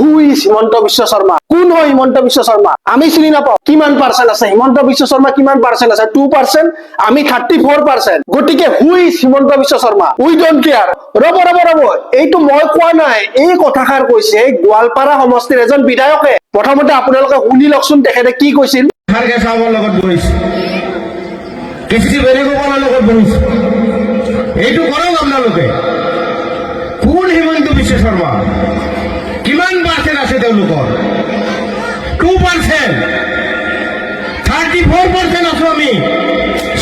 Who is Himanta Biswa Sharma? কোন হয় হিমন্ত বিশ্ব শৰ্মা? আমি চিনি নাপাওঁ। কিমান পাৰ্চেণ্ট আছে? হিমন্ত বিশ্ব শৰ্মা কিমান পাৰ্চেণ্ট আছে? টু পাৰ্চেণ্ট আমি থাৰ্টি ফ'ৰ পাৰ্চেণ্ট গতিকে who is Himanta Biswa Sharma? We don't care ৰ'ব ৰ'ব ৰ'ব। এইটো মই কোৱা নাই। এই কথাষাৰ কৈছে গোৱালপাৰা সমষ্টিৰ এজন বিধায়কে। প্ৰথমতে আপোনালোকে শুনি লওকচোন তেখেতে কি কৈছিল। এইটো কৰক আপোনালোকে। কোন হিমন্ত বিশ্ব শৰ্মা? তেওঁলোকৰ two percent thirty four percent আছো আমি।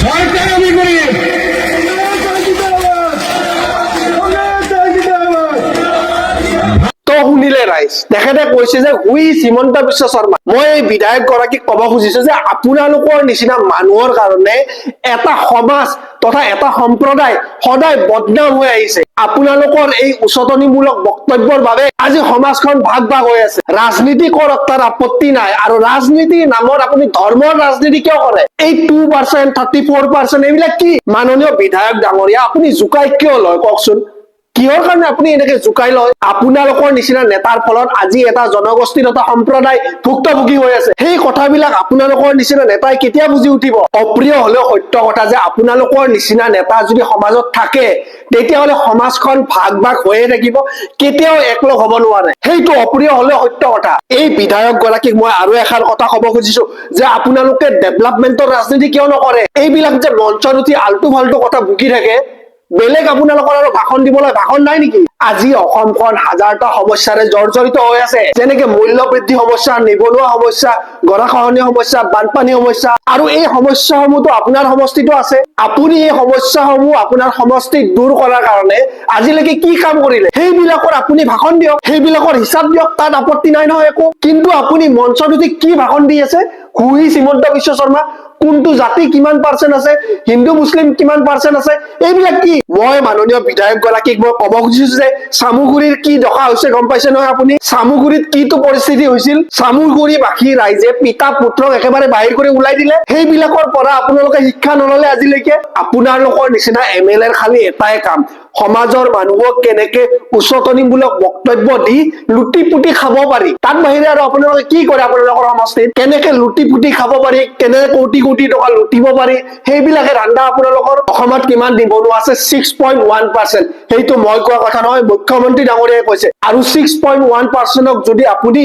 চৰকাৰ আমি কৰিম শুনিলে ৰাইজ, তেখেতে কৈছে যে হুই হিমন্ত বিশ্ব শৰ্মা। মই এই বিধায়ক গৰাকীক ক'ব খুজিছো যে আপোনালোকৰ নিচিনা মানুহৰ কাৰণে এটা সমাজ তথা এটা সম্প্ৰদায় সদায় বদনাম হৈ আহিছে। আপোনালোকৰ এই উচতনিমূলক বক্তব্যৰ বাবে আজি সমাজখন ভাগ ভাগ হৈ আছে। ৰাজনীতি কৰক, তাৰ আপত্তি নাই। আৰু ৰাজনীতিৰ নামত আপুনি ধৰ্মৰ ৰাজনীতি কিয় কৰে? এই two percent thirty four percent এইবিলাক কি? মাননীয় বিধায়ক ডাঙৰীয়া, আপুনি জোকাই কিয় লয়? কওকচোন। কিহৰ কাৰণে আপুনি এনেকে জোকাই লয়? আপোনালোকৰ নিচিনা নেতাৰ ফলত আজি এটা জনগোষ্ঠী তথা সম্প্ৰদায় ভুক্তভোগী হৈ আছে। সেই কথাবিলাক আপোনালোকৰ নিচিনা নেতাই কেতিয়া বুজি উঠিব? অপ্ৰিয় হলেও সত্য কথা যে আপোনালোকৰ নিচিনা নেতা যদি সমাজত থাকে, তেতিয়াহ'লে সমাজখন ভাগ ভাগ হৈয়ে থাকিব, কেতিয়াও একলগ হ'ব নোৱাৰে। সেইটো অপ্ৰিয় হলেও সত্য কথা। এই বিধায়ক গৰাকীক মই আৰু এষাৰ কথা ক'ব খুজিছো, যে আপোনালোকে ডেভেলপমেণ্টৰ ৰাজনীতি কিয় নকৰে? এইবিলাক যে মঞ্চত উঠি আল্টু ফাল্টু কথা বুকি থাকে বেলেগ আপোনালোকৰ আৰু ভাষণ দিবলৈ ভাষণ নাই নেকি? আজি অসমখন হাজাৰটা সমস্যাৰে জৰ্জৰিত হৈ আছে। যেনেকে মূল্য বৃদ্ধি সমস্যা নিবনুৱা সমস্যা গৰাখহনীয়া সমস্যা বানপানী সমস্যা। আৰু এই সমস্যাসমূহতো আপোনাৰ সমষ্টিতো আছে। আপুনি এই সমস্যাসমূহ আপোনাৰ সমষ্টিত দূৰ কৰাৰ কাৰণে আজিলৈকে কি কাম কৰিলে? সেইবিলাকৰ আপুনি ভাষণ দিয়ক। সেইবিলাকৰ হিচাপ দিয়ক। তাত আপত্তি নাই নহয় একো। কিন্তু আপুনি মঞ্চত উঠি কি ভাষণ দি আছে? হুই হিমন্ত বিশ্ব শৰ্মা কোনটো জাতি কিমান পাৰ্চেণ্ট আছে, হিন্দু, মুছলিম কিমান পাৰ্চেণ্ট আছে, এইবিলাক কি? মই মাননীয় বিধায়ক গৰাকীক মই ক'ব খুজিছো যে চামুগুৰিৰ কি দশা হৈছে, গম পাইছে নহয় আপুনি? চামুগুৰিত কিটো পৰিস্থিতি হৈছিল? চামুগুৰিবাসী ৰাইজে পিতা পুত্ৰক একেবাৰে বাহিৰ কৰি ওলাই দিলে। সেইবিলাকৰ পৰা আপোনালোকে শিক্ষা নললে আজিলৈকে। আপোনালোকৰ নিচিনা এম এল এৰ খালি এটাই কাম। সমাজৰ মানুহক কেনেকে উচতনিমূলক বক্তব্য দি লুটি পুটি খাব পাৰি। তাত বাহিৰে আৰু আপোনালোকে কি কৰে আপোনালোকৰ সমষ্টিত কেনেকে লুটি পুটি খাব পাৰি? কেনেকে কোটি কোটি টকা লুটিব পাৰি? সেইবিলাকে ধান্দা আপোনালোকৰ অসমত কিমান নিবনুৱা আছে? ছিক্স পইণ্ট ওৱান পাৰ্চেণ্ট সেইটো মই কোৱা কথা নহয় মুখ্যমন্ত্ৰী ডাঙৰীয়াই কৈছে। আৰু ছিক্স পইণ্ট ওৱান পাৰ্চেণ্টক যদি আপুনি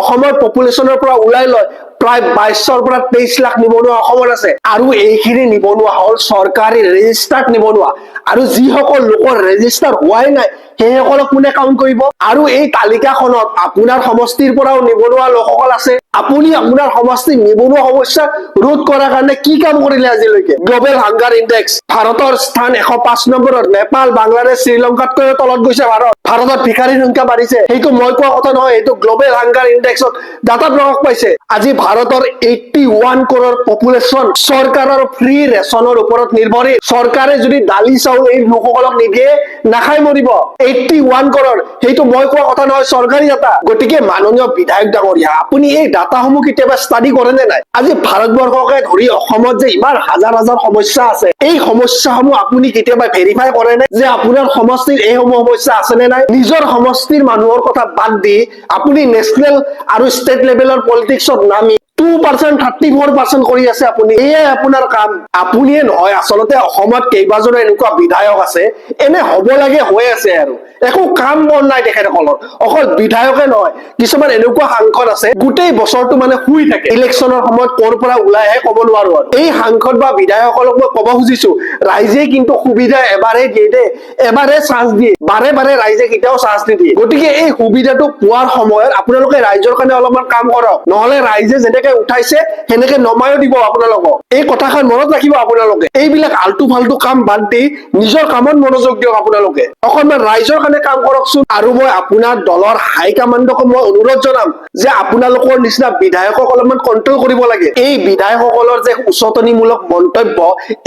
অসমৰ পপুলেশ্যনৰ পৰা ওলাই লয় প্ৰায় বাইশৰ পৰা তেইশ লাখ নিবনুৱা অসমত আছে। আৰু এইখিনি নিবনুৱা হ'ল চৰকাৰী ৰেজিষ্টাৰ্ড নিবনুৱা। আৰু যিসকল লোকৰ ৰেজিষ্টাৰ হোৱাই নাই, সেইসকলক কোনে কাউণ্ট কৰিব? আৰু এই তালিকাখনত আপোনাৰ সমষ্টিৰ পৰাও নিবনুৱা লোকসকল আছে। আপুনি আপোনাৰ সমষ্টিৰ নিবনুৱা সমস্যা ৰোধ কৰাৰ কাৰণে কি কাম কৰিলে আজিলৈকে? গ্ল'বেল হাংগাৰ ইণ্ডেক্স ভাৰতৰ স্থান এশ পাঁচ নম্বৰত, নেপাল, বাংলাদেশ শ্ৰীলংকাতকৈও তলত গৈছে ভাৰত। ভাৰতত ভিকাৰীৰ সংখ্যা বাঢ়িছে। সেইটো মই কোৱা কথা নহয় এইটো গ্ল'বেল হাংগাৰ ইণ্ডেক্সত ডাটা প্ৰকাশ পাইছে। আজি ভাৰতৰ এইটটি ওৱান কৰোৰ পপুলেশ্যন চৰকাৰৰ ফ্ৰী ৰেচনৰ ওপৰত নিৰ্ভৰশীল। চৰকাৰে যদি দালি, চাউল এই লোকসকলক নিদিয়ে নাখাই মৰিব। এইটটি ওৱান কৰোৰ, সেইটো মই কোৱা কথা নহয়, চৰকাৰী ডাটা গতিকে মাননীয় বিধায়ক ডাঙৰীয়া, আপুনি এই ডাটাসমূহ কেতিয়াবা ষ্টাডি কৰে নে নাই? আজি ভাৰতবৰ্ষকে ধৰি অসমত যে ইমান হাজাৰ হাজাৰ সমস্যা আছে, এই সমস্যাসমূহ আপুনি কেতিয়াবা ভেৰিফাই কৰে নে? যে আপোনাৰ সমষ্টিৰ এইসমূহ সমস্যা আছে নে নাই? নিজৰ সমষ্টিৰ মানুহৰ কথা বাদ দি আপুনি নেশ্যনেল আৰু ষ্টেট লেভেলৰ পলিটিক্সত নামি পাৰ্চেণ্ট থাৰ্টি ফ'ৰ পাৰ্চেণ্ট কৰি আছে আপুনি। এয়াই আপোনাৰ কাম। আপুনিয়ে নহয়, আচলতে অসমত কেইবাজনো এনেকুৱা বিধায়ক আছে, এনে হ'ব লাগে হৈ আছে আৰু। একো কাম বন নাই তেখেতসকলৰ। অকল বিধায়কে নহয়, কিছুমান এনেকুৱা সাংসদ আছে, গোটেই বছৰটো মানে শুই থাকে। ইলেকশ্যনৰ সময়ত ক'ৰ পৰা ওলাই আহে ক'ব নোৱাৰো আৰু। এই সাংসদ বা বিধায়কসকলক মই ক'ব খুজিছো, ৰাইজে কিন্তু সুবিধা এবাৰে দিয়ে দেই। এবাৰে চান্স দিয়ে। বাৰে বাৰে ৰাইজে কেতিয়াও চান্স নিদিয়ে। গতিকে এই সুবিধাটো পোৱাৰ সময়ত আপোনালোকে ৰাইজৰ কাৰণে অলপমান কাম কৰক। নহলে ৰাইজে যেনেকে উঠাইছে সেনেকে নমায়ো দিব আপোনালোকক। এই কথাষাৰ মনত ৰাখিব আপোনালোকে। এইবিলাক আল্টু ফাল্টু কাম বাদ দি নিজৰ কামত মনোযোগ দিয়ক আপোনালোকে। অকনমান ৰাইজৰ কাৰণে কাম কৰকচোন। আৰু মই আপোনাৰ দলৰ হাই কামাণ্ডক মই অনুৰোধ জনাম যে আপোনালোকৰ নিচিনা বিধায়কক অলপমান কণ্ট্ৰল কৰিব লাগে। এই বিধায়কসকলৰ যে উচতনিমূলক মন্তব্য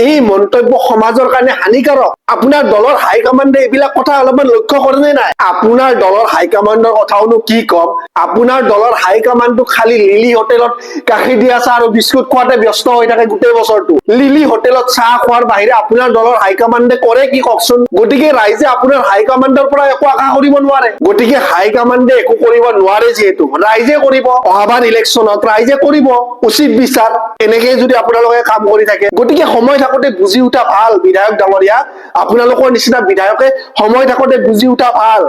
এই মন্তব্য সমাজৰ কাৰণে হানিকাৰক। আপোনাৰ দলৰ হাই কামাণ্ডে এইবিলাক কথা অলপমান লক্ষ্য কৰে নে নাই? আপোনাৰ দলৰ হাই কামাণ্ডৰ কথাওনো কি কম? আপোনাৰ দলৰ হাই কামাণ্ডটো খালি লিলি হোটেলত গাখীৰ দিয়া চাহ আৰু বিস্কুট খোৱাতে ব্যস্ত হৈ থাকে গোটেই বছৰটো। লিলি হোটেলত চাহ খোৱাৰ বাহিৰে আপোনাৰ দলৰ হাইকমাণ্ডে কৰে কি কওকচোন? গতিকে ৰাইজে আপোনাৰ হাইকমাণ্ডৰ পৰা একো আশা কৰিব নোৱাৰে। গতিকে হাইকমাণ্ডে একো কৰিব নোৱাৰে যিহেতু। ৰাইজে কৰিব, অহাবাৰ ইলেকশ্যনত ৰাইজে কৰিব, উচিত বিচাৰ, এনেকে যদি আপোনালোকে কাম কৰি থাকে। গতিকে সময় থাকোতে বুজি উঠা ভালো, বিধায়ক ডাঙৰীয়া আপোনালোকৰ নিচিনা বিধায়কে সময় থাকোতে বুজি উঠা ভালো।